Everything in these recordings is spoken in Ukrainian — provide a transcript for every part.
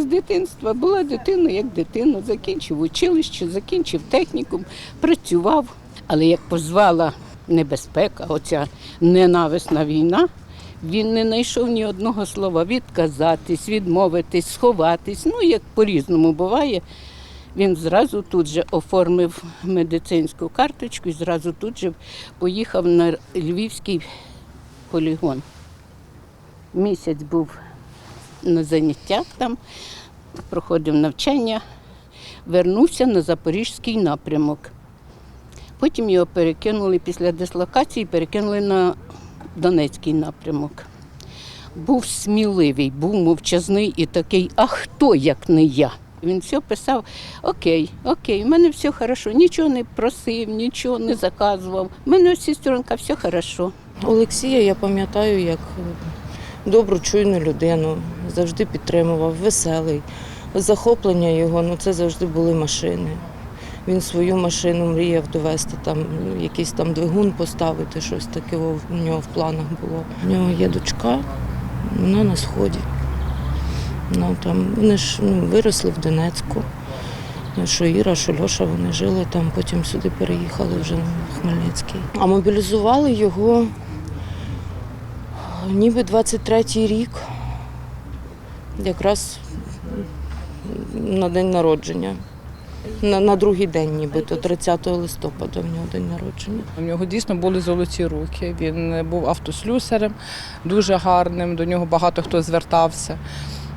з дитинства. Була дитина як дитина, закінчив училище, закінчив технікум, працював. Але як позвала небезпека, оця ненависна війна, він не знайшов ні одного слова відказатись, відмовитись, сховатись. Ну, як по-різному буває. Він зразу тут же оформив медицинську карточку і зразу тут же поїхав на Львівський полігон. Місяць був на заняттях там, проходив навчання, вернувся на Запорізький напрямок. Потім його перекинули після дислокації, перекинули на Донецький напрямок. Був сміливий, був мовчазний і такий, а хто як не я? Він все писав: Окей, окей, в мене все хорошо, нічого не просив, нічого не заказував. У мене сестренка, все хорошо. Олексія я пам'ятаю як добру, чуйну людину, завжди підтримував, веселий. Захоплення його ну це завжди були машини. Він свою машину мріяв довести, там якийсь там двигун поставити, щось таке у нього в планах було. У нього є дочка, вона на сході. Ну, там, вони ж ну, виросли в Донецьку. Що Іра, що Льоша, вони жили там, потім сюди переїхали вже на Хмельницький. А мобілізували його ніби 23-й рік, якраз на день народження. На, на другий день, нібито, 30 листопада в нього день народження. У нього дійсно були золоті руки. Він був автослюсарем, дуже гарним. До нього багато хто звертався.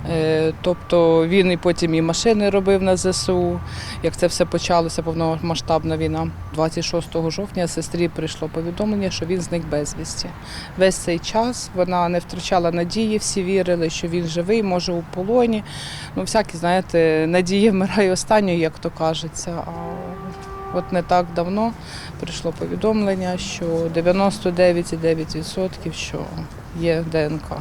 Е, Тобто він і потім і машини робив на ЗСУ. Як це все почалося, повномасштабна війна. 26 жовтня сестрі прийшло повідомлення, що він зник безвісті. Весь цей час вона не втрачала надії, всі вірили, що він живий, може у полоні. Ну, всякі, знаєте, надія вмирає останньою, як то кажеться. А от не так давно прийшло повідомлення, що 99,9% що є ДНК.